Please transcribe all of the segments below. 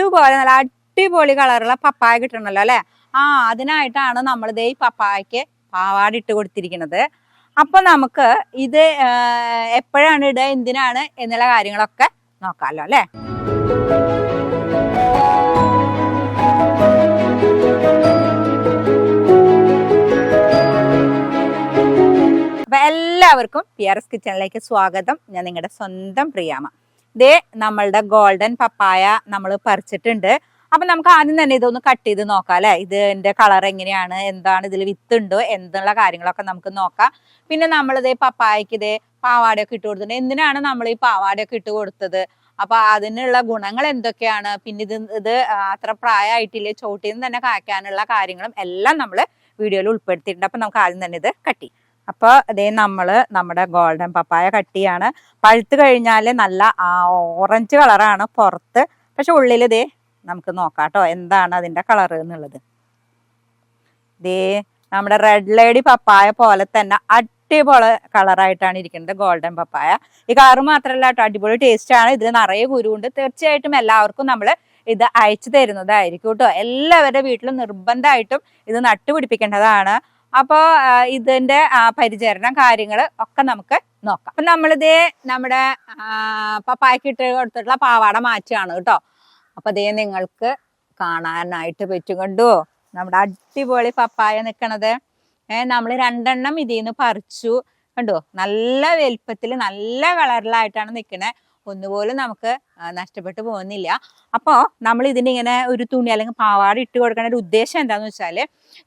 ഇതുപോലെ നല്ല അടിപൊളി കളറുള്ള പപ്പായ കിട്ടണല്ലോ അല്ലെ? ആ അതിനായിട്ടാണ് നമ്മൾ ഈ പപ്പായക്ക് പാവാട ഇട്ട് കൊടുത്തിരിക്കുന്നത്. അപ്പൊ നമുക്ക് ഇത് എപ്പോഴാണ് ഇടുക എന്തിനാണ് എന്നുള്ള കാര്യങ്ങളൊക്കെ നോക്കാമല്ലോ അല്ലെ? അപ്പൊ എല്ലാവർക്കും പി ആർ എസ് കിച്ചണിലേക്ക് സ്വാഗതം. ഞാൻ നിങ്ങളുടെ സ്വന്തം പ്രിയാമ ദേ നമ്മളുടെ ഗോൾഡൻ പപ്പായ നമ്മൾ പറിച്ചിട്ടുണ്ട്. അപ്പൊ നമുക്ക് ആദ്യം തന്നെ ഇതൊന്ന് കട്ട് ചെയ്ത് നോക്കാം അല്ലെ? ഇതിന്റെ കളർ എങ്ങനെയാണ്? എന്താണ് ഇതിൽ വിത്തുണ്ടോ എന്നുള്ള കാര്യങ്ങളൊക്കെ നമുക്ക് നോക്കാം. പിന്നെ നമ്മൾ ഇതേ പപ്പായക്ക് ഇതേ പാവാടയൊക്കെ ഇട്ട് കൊടുത്തിട്ടുണ്ട്. എന്തിനാണ് നമ്മൾ ഈ പാവാടയൊക്കെ ഇട്ട് കൊടുത്തത്? അപ്പൊ അതിനുള്ള ഗുണങ്ങൾ എന്തൊക്കെയാണ്? പിന്നെ ഇത് ഇത് അത്ര പ്രായമായിട്ടില്ലേ ചോട്ടിൽ നിന്ന് തന്നെ കായ്ക്കാനുള്ള കാര്യങ്ങളും എല്ലാം നമ്മൾ വീഡിയോയിൽ ഉൾപ്പെടുത്തിയിട്ടുണ്ട്. അപ്പൊ നമുക്ക് ആദ്യം തന്നെ ഇത് കട്ടി അപ്പോൾ അതേ നമ്മൾ നമ്മുടെ ഗോൾഡൻ പപ്പായ കട്ടിയാണ്. പഴുത്ത് കഴിഞ്ഞാൽ നല്ല ഓറഞ്ച് കളറാണ് പുറത്ത്. പക്ഷെ ഉള്ളിൽ ഇതേ നമുക്ക് നോക്കാം കേട്ടോ എന്താണ് അതിന്റെ കളർ എന്നുള്ളത്. ഇതേ നമ്മുടെ റെഡ് ലേഡി പപ്പായ പോലെ തന്നെ അടിപൊളി കളറായിട്ടാണ് ഇരിക്കുന്നത് ഗോൾഡൻ പപ്പായ. ഈ കളർ മാത്രമല്ല കേട്ടോ അടിപൊളി ടേസ്റ്റാണ് ഇതിൽ നിറയെ കുരുണ്ട് തീർച്ചയായിട്ടും എല്ലാവർക്കും നമ്മൾ ഇത് അയച്ചു തരുന്നതായിരിക്കും കേട്ടോ. എല്ലാവരുടെ വീട്ടിലും നിർബന്ധമായിട്ടും ഇത് നട്ടുപിടിപ്പിക്കേണ്ടതാണ്. അപ്പോൾ ഇതിന്റെ പരിചരണം കാര്യങ്ങൾ ഒക്കെ നമുക്ക് നോക്കാം. അപ്പൊ നമ്മളിതേ നമ്മുടെ പപ്പായ്ക്ക് ഇട്ട് കൊടുത്തിട്ടുള്ള പാവാട മാറ്റുകയാണ് കേട്ടോ. അപ്പൊ ദേ നിങ്ങൾക്ക് കാണാനായിട്ട് പറ്റും കണ്ടോ? നമ്മുടെ അടിപൊളി പപ്പായ നിൽക്കണത് ഏഹ് നമ്മൾ രണ്ടെണ്ണം ഇതിൽ നിന്ന് പറിച്ചു. കണ്ടോ? നല്ല വലിപ്പത്തിൽ നല്ല കളറിലായിട്ടാണ് നിൽക്കണേ ഒന്നുപോലും നമുക്ക് നഷ്ടപ്പെട്ടു പോകുന്നില്ല. അപ്പോൾ നമ്മൾ ഇതിന് ഇങ്ങനെ ഒരു തുണി അല്ലെങ്കിൽ പാവാട ഇട്ട് കൊടുക്കേണ്ട ഒരു ഉദ്ദേശം എന്താണെന്ന് വെച്ചാൽ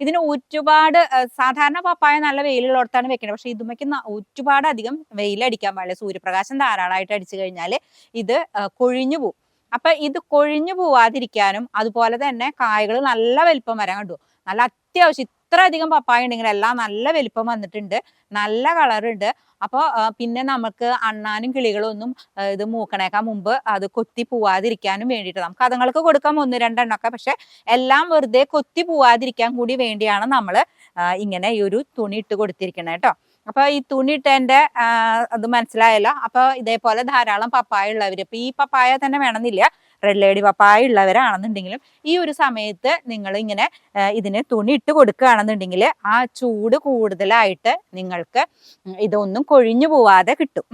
ഇതിന് ഒരുപാട് സാധാരണ പപ്പായ നല്ല വെയിലുള്ളിടത്താണ് വെക്കുന്നത് പക്ഷെ ഇതുമയ്ക്ക് ഒരുപാട് അധികം വെയിലടിക്കാൻ പാടില്ല. സൂര്യപ്രകാശം ധാരാളമായിട്ട് അടിച്ചു കഴിഞ്ഞാൽ ഇത് കൊഴിഞ്ഞു പോകും അപ്പൊ ഇത് കൊഴിഞ്ഞു പോവാതിരിക്കാനും അതുപോലെ തന്നെ കായകൾ നല്ല വലിപ്പം വരാൻ കണ്ടു. നല്ല അത്യാവശ്യം അധികം പപ്പായ ഉണ്ടെങ്കിൽ എല്ലാം നല്ല വലിപ്പം വന്നിട്ടുണ്ട്. നല്ല കളറുണ്ട് അപ്പോൾ പിന്നെ നമുക്ക് അണ്ണാനും കിളികളും ഒന്നും ഇത് മൂക്കണേക്കാൻ മുമ്പ് അത് കൊത്തി പോവാതിരിക്കാനും വേണ്ടിയിട്ട് നമുക്ക് അതുങ്ങൾക്ക് കൊടുക്കാം. ഒന്ന് രണ്ടെണ്ണമൊക്കെ. പക്ഷെ എല്ലാം വെറുതെ കൊത്തി പോവാതിരിക്കാൻ കൂടി വേണ്ടിയാണ് നമ്മൾ ഇങ്ങനെ ഈ ഒരു തുണി ഇട്ട് കൊടുത്തിരിക്കുന്നത് കേട്ടോ അപ്പൊ ഈ തുണി ആ, അത് മനസ്സിലായല്ലോ. അപ്പൊ ഇതേപോലെ ധാരാളം പപ്പായ ഉള്ളവർ ഇപ്പൊ ഈ പപ്പായ തന്നെ വേണമെന്നില്ല. റെഡ് ലേഡി പപ്പായ ഉള്ളവരാണെന്നുണ്ടെങ്കിലും ഈ ഒരു സമയത്ത് നിങ്ങൾ ഇങ്ങനെ ഇതിന് തുണി ഇട്ട് കൊടുക്കുകയാണെന്നുണ്ടെങ്കിൽ ആ ചൂട് കൂടുതലായിട്ട് നിങ്ങൾക്ക് ഇതൊന്നും കൊഴിഞ്ഞു പോവാതെ കിട്ടും.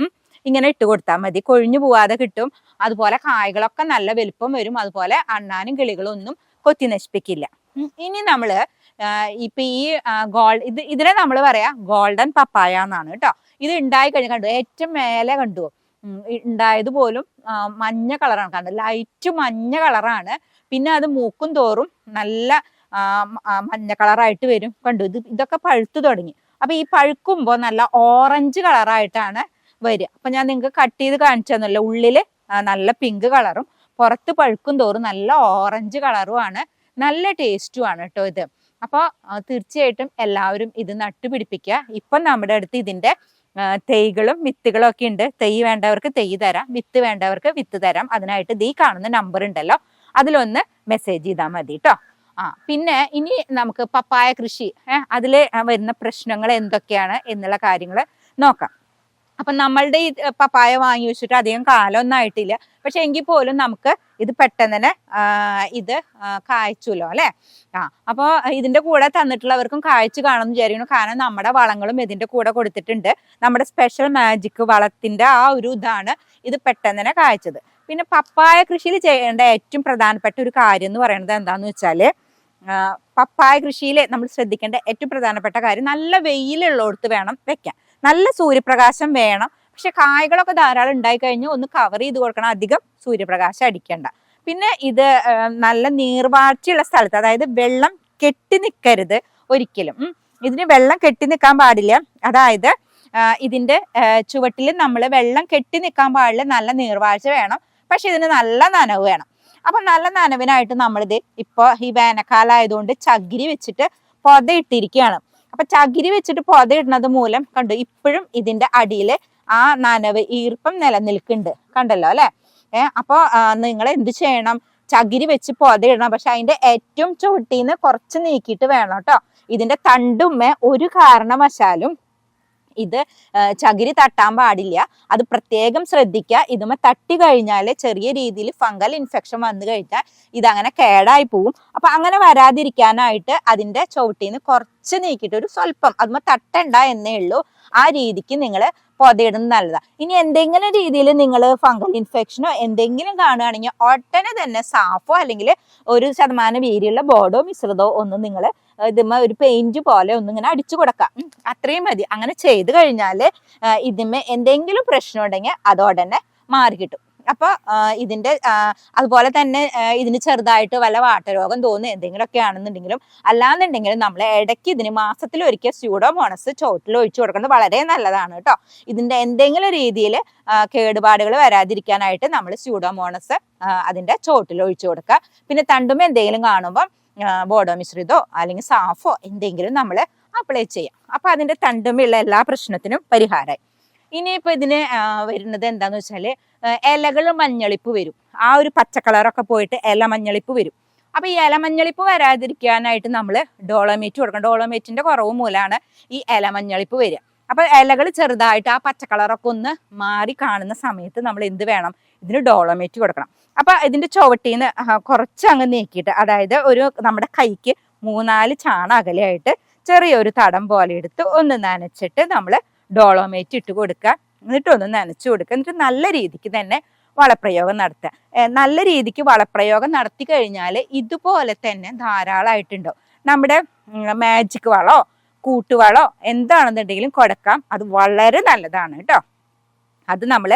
ഇങ്ങനെ ഇട്ട് കൊടുത്താൽ മതി. കൊഴിഞ്ഞു പോവാതെ കിട്ടും. അതുപോലെ കായകളൊക്കെ നല്ല വലുപ്പം വരും. അതുപോലെ അണ്ണാനും കിളികളും ഒന്നും കൊത്തി നശിപ്പിക്കില്ല. ഇനി നമ്മൾ ആ, ഇപ്പൊ ഈ ഗോൾഡ് ഇത് ഇതിനെ നമ്മൾ പറയാ ഗോൾഡൻ പപ്പായ എന്നാണ് കേട്ടോ. ഇത് ഉണ്ടായി കഴിഞ്ഞാൽ കണ്ടു? ഏറ്റവും മേലെ കണ്ടു? ഉണ്ടായത് പോലും മഞ്ഞ കളറാണ്. കാരണം ലൈറ്റ് മഞ്ഞ കളറാണ്. പിന്നെ അത് മൂക്കും തോറും നല്ല മഞ്ഞ കളറായിട്ട് വരും. കണ്ടു? ഇത് ഇതൊക്കെ പഴുത്തു തുടങ്ങി. അപ്പൊ ഈ പഴുക്കുമ്പോൾ നല്ല ഓറഞ്ച് കളറായിട്ടാണ് വരിക. അപ്പൊ ഞാൻ നിങ്ങൾക്ക് കട്ട് ചെയ്ത് കാണിച്ചു തന്നല്ലോ. ഉള്ളിൽ നല്ല പിങ്ക് കളറും പുറത്ത് പഴുക്കും തോറും നല്ല ഓറഞ്ച് കളറുമാണ്. നല്ല ടേസ്റ്റുമാണ് കേട്ടോ ഇത്. അപ്പോൾ തീർച്ചയായിട്ടും എല്ലാവരും ഇത് നട്ടുപിടിപ്പിക്കുക. ഇപ്പം നമ്മുടെ അടുത്ത് ഇതിന്റെ ആ, തൈകളും വിത്തുകളും ഒക്കെ ഉണ്ട്. തൈ വേണ്ടവർക്ക് തൈ തരാം വിത്ത് വേണ്ടവർക്ക് വിത്ത് തരാം. അതിനായിട്ട് ദീ കാണുന്ന നമ്പർ ഉണ്ടല്ലോ. അതിലൊന്ന് മെസ്സേജ് ചെയ്താൽ മതി കേട്ടോ ആ പിന്നെ ഇനി നമുക്ക് പപ്പായ കൃഷി അതിൽ വരുന്ന പ്രശ്നങ്ങൾ എന്തൊക്കെയാണ് എന്നുള്ള കാര്യങ്ങൾ നോക്കാം. അപ്പൊ നമ്മളുടെ ഈ പപ്പായ വാങ്ങി വെച്ചിട്ട് അധികം കാലമൊന്നും ആയിട്ടില്ല. പക്ഷെ എങ്കിൽ പോലും നമുക്ക് ഇത് പെട്ടെന്ന് തന്നെ ഇത് കായ്ച്ചുല്ലോ അല്ലെ? ആ അപ്പൊ ഇതിന്റെ കൂടെ തന്നിട്ടുള്ളവർക്കും കായ്ച്ചു കാണുമെന്ന് വിചാരിക്കുന്നു. കാരണം നമ്മുടെ വളങ്ങളും ഇതിന്റെ കൂടെ കൊടുത്തിട്ടുണ്ട്. നമ്മുടെ സ്പെഷ്യൽ മാജിക് വളത്തിന്റെ ആ ഒരു ഇതാണ് ഇത് പെട്ടെന്ന് തന്നെ കായ്ച്ചത്. പിന്നെ പപ്പായ കൃഷിയിൽ ചെയ്യേണ്ട ഏറ്റവും പ്രധാനപ്പെട്ട ഒരു കാര്യം എന്ന് പറയുന്നത് എന്താന്ന് വെച്ചാൽ പപ്പായ കൃഷിയിൽ നമ്മൾ ശ്രദ്ധിക്കേണ്ട ഏറ്റവും പ്രധാനപ്പെട്ട കാര്യം നല്ല വെയിലുള്ളിടത്ത് വേണം വെക്കാൻ. നല്ല സൂര്യപ്രകാശം വേണം. പക്ഷെ കായകളൊക്കെ ധാരാളം ഉണ്ടായി കഴിഞ്ഞാൽ ഒന്ന് കവർ ചെയ്ത് കൊടുക്കണം. അധികം സൂര്യപ്രകാശം അടിക്കണ്ട. പിന്നെ ഇത് നല്ല നീർവാഴ്ചയുള്ള സ്ഥലത്ത് അതായത് വെള്ളം കെട്ടി നിൽക്കരുത് ഒരിക്കലും. ഇതിന് വെള്ളം കെട്ടി നിൽക്കാൻ പാടില്ല. അതായത് ഇതിന്റെ ചുവട്ടിൽ നമ്മൾ വെള്ളം കെട്ടി നിൽക്കാൻ പാടില്ല. നല്ല നീർവാഴ്ച വേണം. പക്ഷെ ഇതിന് നല്ല നനവ് വേണം. അപ്പൊ നല്ല നനവിനായിട്ട് നമ്മളിത് ഇപ്പൊ ഈ വേനൽക്കാലം ആയതുകൊണ്ട് ചകിരി വെച്ചിട്ട് പൊത ഇട്ടിരിക്കുകയാണ് അപ്പൊ ചകിരി വെച്ചിട്ട് ഇടുന്നത് മൂലം കണ്ടു ഇപ്പോഴും ഇതിന്റെ അടിയിൽ ആ നനവ് ഈർപ്പം നിലനിൽക്കുന്നുണ്ട്. കണ്ടല്ലോ അല്ലെ? ഏഹ് അപ്പൊ നിങ്ങൾ എന്ത് ചെയ്യണം? ചകിരി വെച്ച് ഇടണം. പക്ഷെ അതിന്റെ ഏറ്റവും ചുവട്ടിന്ന് കുറച്ച് നീക്കിയിട്ട് വേണം കേട്ടോ. ഇതിന്റെ തണ്ടുമ്മ ഒരു കാരണവശാലും ഇത് ചകിരി തട്ടാൻ പാടില്ല. അത് പ്രത്യേകം ശ്രദ്ധിക്കുക. ഇതുമ തട്ടി കഴിഞ്ഞാൽ ചെറിയ രീതിയിൽ ഫംഗൽ ഇൻഫെക്ഷൻ വന്നു കഴിഞ്ഞാൽ ഇതങ്ങനെ കേടായി പോവും. അപ്പൊ അങ്ങനെ വരാതിരിക്കാനായിട്ട് അതിന്റെ നിന്ന് കുറച്ച് നീക്കിയിട്ട് ഒരു സ്വല്പം അതുമ തട്ടണ്ട എന്നേ ഉള്ളൂ. ആ രീതിക്ക് നിങ്ങൾ പൊതയിടുന്നത് നല്ലതാണ് ഇനി എന്തെങ്കിലും രീതിയിൽ നിങ്ങൾ ഫംഗൽ ഇൻഫെക്ഷനോ എന്തെങ്കിലും കാണുകയാണെങ്കിൽ ഒട്ടനെ തന്നെ സാഫോ അല്ലെങ്കിൽ ഒരു ശതമാനം വീതിയുള്ള ബോർഡോ മിശ്രിതോ ഒന്നും നിങ്ങൾ ഇതുമ്മ ഒരു പെയിന്റ് പോലെ ഒന്നും ഇങ്ങനെ അടിച്ചു കൊടുക്കാം. അത്രയും മതി. അങ്ങനെ ചെയ്ത് കഴിഞ്ഞാൽ ഇതിന്മേ എന്തെങ്കിലും പ്രശ്നം ഉണ്ടെങ്കിൽ അതോടനെ മാറി കിട്ടും അപ്പൊ ആ, ഇതിന്റെ അതുപോലെ തന്നെ ഇതിന് ചെറുതായിട്ട് വല്ല വാട്ടരോഗം തോന്നുന്നു എന്തെങ്കിലുമൊക്കെ ആണെന്നുണ്ടെങ്കിലും അല്ലാന്നുണ്ടെങ്കിലും നമ്മൾ ഇടയ്ക്ക് ഇതിന് മാസത്തിൽ ഒരിക്കൽ സ്യൂഡോമോണസ് ചോട്ടിൽ ഒഴിച്ചു കൊടുക്കുന്നത് വളരെ നല്ലതാണ് കേട്ടോ. ഇതിന്റെ എന്തെങ്കിലും രീതിയിൽ കേടുപാടുകൾ വരാതിരിക്കാനായിട്ട് നമ്മൾ സ്യൂഡോമോണസ് അതിന്റെ ചോട്ടിൽ ഒഴിച്ചു കൊടുക്കുക. പിന്നെ തണ്ടുമ്പോ എന്തെങ്കിലും കാണുമ്പോൾ ബോഡോ മിശ്രിതോ അല്ലെങ്കിൽ സാഫോ എന്തെങ്കിലും നമ്മൾ അപ്ലൈ ചെയ്യാം. അപ്പൊ അതിന്റെ തണ്ടുമ്പുള്ള എല്ലാ പ്രശ്നത്തിനും പരിഹാരമായി ഇനിയിപ്പോ ഇതിന് വരുന്നത് എന്താന്ന് വെച്ചാൽ ഇലകൾ മഞ്ഞളിപ്പ് വരും. ആ ഒരു പച്ച കളറൊക്കെ പോയിട്ട് ഇല മഞ്ഞളിപ്പ് വരും. അപ്പൊ ഈ ഇല മഞ്ഞളിപ്പ് വരാതിരിക്കാനായിട്ട് നമ്മൾ ഡോളോമേറ്റ് കൊടുക്കണം. ഡോളോമേറ്റിന്റെ കുറവ് മൂലമാണ് ഈ ഇല മഞ്ഞളിപ്പ് വരിക. അപ്പൊ ഇലകൾ ചെറുതായിട്ട് ആ പച്ച കളറൊക്കെ ഒന്ന് മാറി കാണുന്ന സമയത്ത് നമ്മൾ എന്ത് വേണം? ഇതിന് ഡോളോമേറ്റ് കൊടുക്കണം. അപ്പൊ ഇതിന്റെ ചുവട്ടിന്ന് കുറച്ച് അങ്ങ് നീക്കിയിട്ട് അതായത് ഒരു നമ്മുടെ കൈക്ക് മൂന്നാൽ ചാണ അകലെയായിട്ട് ചെറിയൊരു തടം പോലെ എടുത്ത് ഒന്ന് നനച്ചിട്ട് നമ്മൾ ഡോളോമേറ്റ് ഇട്ട് കൊടുക്കുക. എന്നിട്ട് ഒന്ന് നനച്ചു കൊടുക്കുക. എന്നിട്ട് നല്ല രീതിക്ക് തന്നെ വളപ്രയോഗം നടത്തുക. നല്ല രീതിക്ക് വളപ്രയോഗം നടത്തി കഴിഞ്ഞാൽ ഇതുപോലെ തന്നെ ധാരാളമായിട്ടുണ്ടാവും നമ്മുടെ മാജിക് വളോ കൂട്ടുവളോ എന്താണെന്നുണ്ടെങ്കിലും കൊടുക്കാം. അത് വളരെ നല്ലതാണ് കേട്ടോ. അത് നമ്മൾ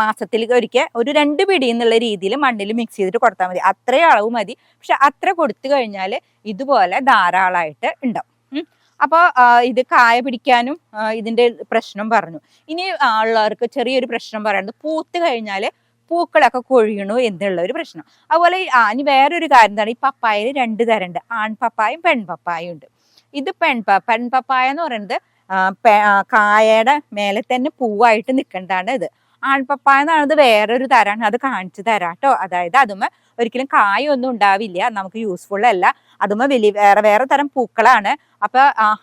മാസത്തിൽ ഒരിക്കൽ ഒരു രണ്ട് പിടി എന്നുള്ള രീതിയിൽ മണ്ണിൽ മിക്സ് ചെയ്തിട്ട് കൊടുത്താൽ മതി. അത്രയും അളവ് മതി. പക്ഷെ അത്ര കൊടുത്തു കഴിഞ്ഞാൽ ഇതുപോലെ ധാരാളമായിട്ട് ഉണ്ടാവും. അപ്പോൾ ഇത് കായ പിടിക്കാനും ഇതിന്റെ പ്രശ്നം പറഞ്ഞു. ഇനി ഉള്ളവർക്ക് ചെറിയൊരു പ്രശ്നം പറയുന്നത് പൂത്ത് കഴിഞ്ഞാൽ പൂക്കളൊക്കെ കൊഴിയണു എന്നുള്ള ഒരു പ്രശ്നം. അതുപോലെ ഇനി വേറൊരു കാര്യം എന്താണ്? ഈ പപ്പായയിൽ രണ്ട് തരമുണ്ട്. ആൺ പെൺപപ്പായും പെൺ പപ്പായും ഉണ്ട്. ഇത് പെൺപ പെൺപപ്പായ എന്ന് പറയുന്നത് കായയുടെ മേലെ തന്നെ പൂവായിട്ട് നിൽക്കേണ്ടതാണ് ഇത്. ആൺപപ്പായ എന്ന് പറയുന്നത് വേറൊരു തരാണ് അത് കാണിച്ചു തരാം കേട്ടോ അതായത് അതുമ്മ ഒരിക്കലും കായൊന്നും ഉണ്ടാവില്ല നമുക്ക് യൂസ്ഫുൾ അല്ല. അതുമ്മ വലിയ വേറെ വേറെ തരം പൂക്കളാണ്. അപ്പൊ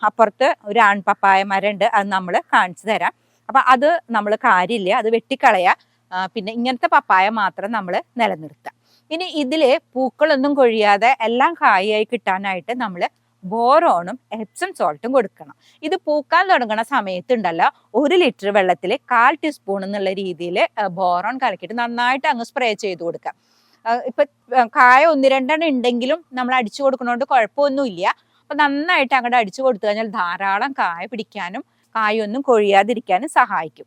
അപ്പുറത്ത് ഒരു ആൺപപ്പായ മരമുണ്ട് അത് നമ്മൾ കാണിച്ചു തരാം. അപ്പൊ അത് നമ്മൾ കാര്യമില്ല അത് വെട്ടിക്കളയാ. പിന്നെ ഇങ്ങനത്തെ പപ്പായ മാത്രം നമ്മൾ നിലനിർത്താം. ഇനി ഇതിൽ പൂക്കളൊന്നും കൊഴിയാതെ എല്ലാം കായായി കിട്ടാനായിട്ട് നമ്മൾ ബോറോണും എപ്സം സോൾട്ടും കൊടുക്കണം. ഇത് പൂക്കാൻ തുടങ്ങുന്ന സമയത്തുണ്ടല്ലോ ഒരു ലിറ്റർ വെള്ളത്തിൽ കാൽ ടീസ്പൂൺ എന്നുള്ള രീതിയിൽ ബോറോൺ കലക്കിയിട്ട് നന്നായിട്ട് അങ്ങ് സ്പ്രേ ചെയ്ത് കൊടുക്കുക. ഇപ്പൊ കായ ഒന്ന് രണ്ടെണ്ണം ഉണ്ടെങ്കിലും നമ്മൾ അടിച്ചു കൊടുക്കുന്നതുകൊണ്ട് കുഴപ്പമൊന്നുമില്ല. അപ്പൊ നന്നായിട്ട് അങ്ങോട്ട് അടിച്ചു കൊടുത്തു കഴിഞ്ഞാൽ ധാരാളം കായ പിടിക്കാനും കായൊന്നും കൊഴിയാതിരിക്കാനും സഹായിക്കും.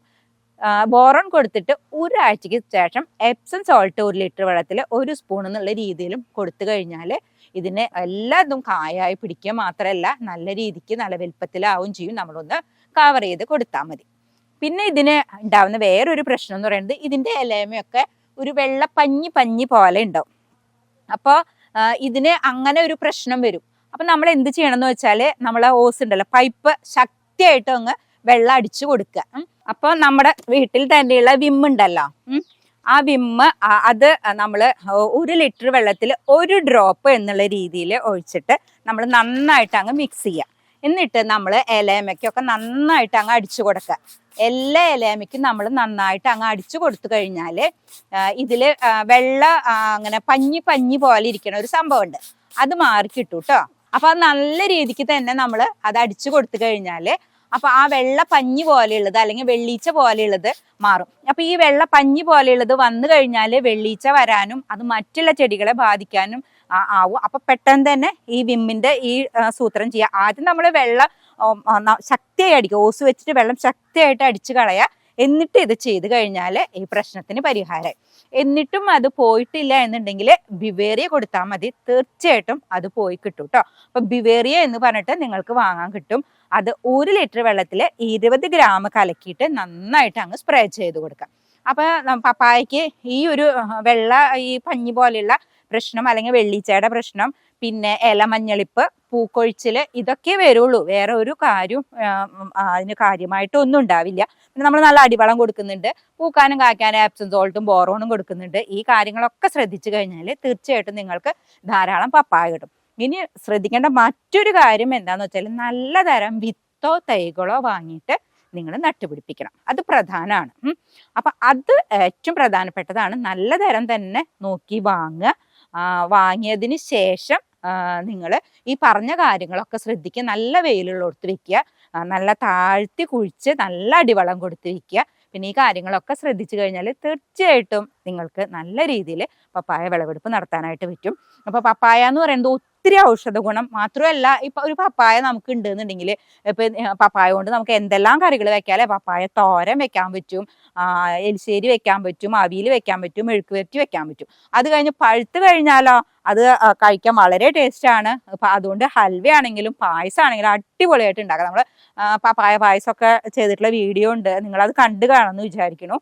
ബോറോൺ കൊടുത്തിട്ട് ഒരാഴ്ചയ്ക്ക് ശേഷം എപ്സം സോൾട്ട് ഒരു ലിറ്റർ വെള്ളത്തിൽ ഒരു സ്പൂൺ എന്നുള്ള രീതിയിലും കൊടുത്തു കഴിഞ്ഞാൽ ഇതിന് എല്ലാതും കായായി പിടിക്കുക മാത്രമല്ല നല്ല രീതിക്ക് നല്ല വലുപ്പത്തിലാവും ചെയ്യും. നമ്മളൊന്ന് കവർ ചെയ്ത് കൊടുത്താൽ മതി. പിന്നെ ഇതിന് ഉണ്ടാവുന്ന വേറൊരു പ്രശ്നം എന്ന് പറയുന്നത് ഇതിന്റെ ഇലയമൊക്കെ ഒരു വെള്ള പഞ്ഞി പഞ്ഞി പോലെ ഉണ്ടാവും. അപ്പോൾ ഇതിന് അങ്ങനെ ഒരു പ്രശ്നം വരും. അപ്പം നമ്മൾ എന്ത് ചെയ്യണം എന്ന് വെച്ചാൽ നമ്മൾ ഓസ് ഉണ്ടല്ലോ പൈപ്പ് ശക്തിയായിട്ട് അങ്ങ് വെള്ളം അടിച്ചു കൊടുക്കുക. അപ്പോൾ നമ്മുടെ വീട്ടിൽ തന്നെയുള്ള വിമ്മുണ്ടല്ലോ. ആ വിമ്മ് അത് നമ്മൾ ഒരു ലിറ്റർ വെള്ളത്തിൽ ഒരു ഡ്രോപ്പ് എന്നുള്ള രീതിയിൽ ഒഴിച്ചിട്ട് നമ്മൾ നന്നായിട്ട് അങ്ങ് മിക്സ് ചെയ്യുക എന്നിട്ട് നമ്മൾ ഇലയമയ്ക്കൊക്കെ നന്നായിട്ട് അങ്ങ് അടിച്ചു കൊടുക്കുക. എല്ലാ ഇലയമയ്ക്കും നമ്മൾ നന്നായിട്ട് അങ്ങ് അടിച്ചു കൊടുത്തു കഴിഞ്ഞാൽ ഇതിൽ വെള്ള അങ്ങനെ പഞ്ഞി പഞ്ഞി പോലെ ഇരിക്കണ ഒരു സംഭവമുണ്ട്. അത് മാറി കിട്ടും കേട്ടോ അപ്പം അത് നല്ല രീതിക്ക് തന്നെ നമ്മൾ അത് അടിച്ചു കൊടുത്തു കഴിഞ്ഞാൽ അപ്പൊ ആ വെള്ള പഞ്ഞി പോലെയുള്ളത് അല്ലെങ്കിൽ വെള്ളീച്ച പോലെയുള്ളത് മാറും. അപ്പൊ ഈ വെള്ള പഞ്ഞി പോലെയുള്ളത് വന്നു കഴിഞ്ഞാൽ വെള്ളീച്ച വരാനും അത് മറ്റുള്ള ചെടികളെ ബാധിക്കാനും ആവും. അപ്പൊ പെട്ടെന്ന് തന്നെ ഈ വിമ്മിന്റെ ഈ സൂത്രം ചെയ്യുക. ആദ്യം നമ്മൾ വെള്ളം ശക്തിയായി അടിക്കുക. ഓസ് വെച്ചിട്ട് വെള്ളം ശക്തിയായിട്ട് അടിച്ചു കളയുക എന്നിട്ട് ഇത് ചെയ്ത് കഴിഞ്ഞാൽ ഈ പ്രശ്നത്തിന് പരിഹാരം എന്നിട്ടും അത് പോയിട്ടില്ല എന്നുണ്ടെങ്കിൽ ബിവേറിയ കൊടുത്താൽ മതി. തീർച്ചയായിട്ടും അത് പോയി കിട്ടും കേട്ടോ അപ്പൊ ബിവേറിയ എന്ന് പറഞ്ഞിട്ട് നിങ്ങൾക്ക് വാങ്ങാൻ കിട്ടും. അത് ഒരു ലിറ്റർ വെള്ളത്തിൽ ഇരുപത് ഗ്രാം കലക്കിയിട്ട് നന്നായിട്ട് അങ്ങ് സ്പ്രേ ചെയ്ത് കൊടുക്കാം. അപ്പൊ ന- പപ്പായക്ക് ഈ ഒരു വെള്ള ഈ പഞ്ഞി പോലെയുള്ള പ്രശ്നം അല്ലെങ്കിൽ വെള്ളീച്ചയുടെ പ്രശ്നം പിന്നെ ഇല മഞ്ഞളിപ്പ് പൂക്കൊഴിച്ചിൽ ഇതൊക്കെ വരുള്ളൂ. വേറെ ഒരു കാര്യം അതിന് കാര്യമായിട്ട് ഒന്നും ഉണ്ടാവില്ല. പിന്നെ നമ്മൾ നല്ല അടിവളം കൊടുക്കുന്നുണ്ട്. പൂക്കാനും കായ്ക്കാനും ആപ്സും സോൾട്ടും ബോറോണും കൊടുക്കുന്നുണ്ട്. ഈ കാര്യങ്ങളൊക്കെ ശ്രദ്ധിച്ചു കഴിഞ്ഞാൽ തീർച്ചയായിട്ടും നിങ്ങൾക്ക് ധാരാളം പപ്പായ കിട്ടും. ഇനി ശ്രദ്ധിക്കേണ്ട മറ്റൊരു കാര്യം എന്താന്ന് വെച്ചാൽ നല്ല തരം വിത്തോ തൈകളോ വാങ്ങിയിട്ട് നിങ്ങൾ നട്ടുപിടിപ്പിക്കണം. അത് പ്രധാനമാണ്. അപ്പം അത് ഏറ്റവും പ്രധാനപ്പെട്ടതാണ്. നല്ല തരം തന്നെ നോക്കി വാങ്ങുക. വാങ്ങിയതിന് ശേഷം നിങ്ങൾ ഈ പറഞ്ഞ കാര്യങ്ങളൊക്കെ ശ്രദ്ധിക്കുക. നല്ല വെയിലുള്ളിടത്ത് വെക്കുക. നല്ല താഴ്ത്തി കുഴിച്ച് നല്ല അടിവളം കൊടുത്ത് വെക്കുക. പിന്നെ ഈ കാര്യങ്ങളൊക്കെ ശ്രദ്ധിച്ചു കഴിഞ്ഞാൽ തീർച്ചയായിട്ടും നിങ്ങൾക്ക് നല്ല രീതിയിൽ പപ്പായ വിളവെടുപ്പ് നടത്താനായിട്ട് പറ്റും. അപ്പോൾ പപ്പായ എന്ന് പറയുന്നത് ഒത്തിരി ഔഷധ ഗുണം മാത്രമല്ല ഇപ്പൊ ഒരു പപ്പായ നമുക്ക് ഉണ്ടെന്നുണ്ടെങ്കിൽ ഇപ്പൊ പപ്പായ കൊണ്ട് നമുക്ക് എന്തെല്ലാം കറികൾ വെക്കാല്ലേ പപ്പായ തോരൻ വെക്കാൻ പറ്റും എലിശ്ശേരി വെക്കാൻ പറ്റും അവിയിൽ വെക്കാൻ പറ്റും മെഴുക്ക് വരട്ടി വെക്കാൻ പറ്റും. അത് കഴിഞ്ഞ് പഴുത്ത് കഴിഞ്ഞാലോ അത് കഴിക്കാൻ വളരെ ടേസ്റ്റ് ആണ് അപ്പൊ അതുകൊണ്ട് ഹൽവ ആണെങ്കിലും പായസം ആണെങ്കിലും അടിപൊളിയായിട്ട് ഉണ്ടാക്കാം. നമ്മൾ പപ്പായ പായസമൊക്കെ ചെയ്തിട്ടുള്ള വീഡിയോ ഉണ്ട്. നിങ്ങൾ അത് കണ്ടു കാണുമെന്ന് വിചാരിക്കുന്നു.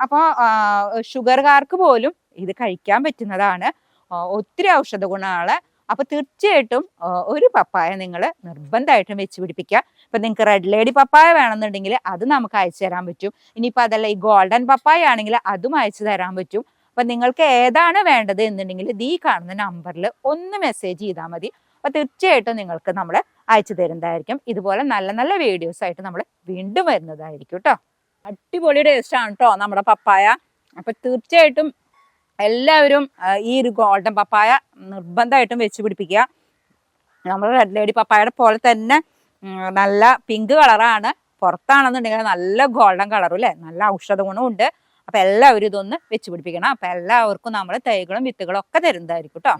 അപ്പോൾ ഷുഗർകാർക്ക് പോലും ഇത് കഴിക്കാൻ പറ്റുന്നതാണ്. ഒത്തിരി ഔഷധ ഗുണമാണ് അപ്പൊ തീർച്ചയായിട്ടും ഒരു പപ്പായ നിങ്ങൾ നിർബന്ധമായിട്ടും വെച്ച് പിടിപ്പിക്കുക. ഇപ്പൊ നിങ്ങൾക്ക് റെഡ് ലേഡി പപ്പായ വേണമെന്നുണ്ടെങ്കിൽ അത് നമുക്ക് അയച്ചു തരാൻ പറ്റും. ഇനിയിപ്പോൾ അതല്ല ഈ ഗോൾഡൻ പപ്പായ ആണെങ്കിൽ അതും അയച്ചു തരാൻ പറ്റും. അപ്പൊ നിങ്ങൾക്ക് ഏതാണ് വേണ്ടത് എന്നുണ്ടെങ്കിൽ ദീ കാണുന്ന നമ്പറിൽ ഒന്ന് മെസ്സേജ് ചെയ്താൽ മതി. അപ്പൊ തീർച്ചയായിട്ടും നിങ്ങൾക്ക് നമ്മൾ അയച്ചു തരുന്നതായിരിക്കും. ഇതുപോലെ നല്ല നല്ല വീഡിയോസ് ആയിട്ട് നമ്മൾ വീണ്ടും വരുന്നതായിരിക്കും കേട്ടോ അടിപൊളി ടേസ്റ്റ് ആണ് കേട്ടോ നമ്മുടെ പപ്പായ. അപ്പൊ തീർച്ചയായിട്ടും എല്ലാവരും ഈ ഒരു ഗോൾഡൻ പപ്പായ നിർബന്ധമായിട്ടും വെച്ച് പിടിപ്പിക്കുക. നമ്മൾ റെഡ് ലേഡി പപ്പായയുടെ പോലെ തന്നെ നല്ല പിങ്ക് കളറാണ് പുറത്താണെന്നുണ്ടെങ്കിൽ നല്ല ഗോൾഡൻ കളറും അല്ലേ നല്ല ഔഷധ ഗുണവും ഉണ്ട്. അപ്പൊ എല്ലാവരും ഇതൊന്ന് വെച്ച് പിടിപ്പിക്കണം. അപ്പൊ എല്ലാവർക്കും നമ്മൾ തൈകളും വിത്തുകളും ഒക്കെ തരുന്നതായിരിക്കും കേട്ടോ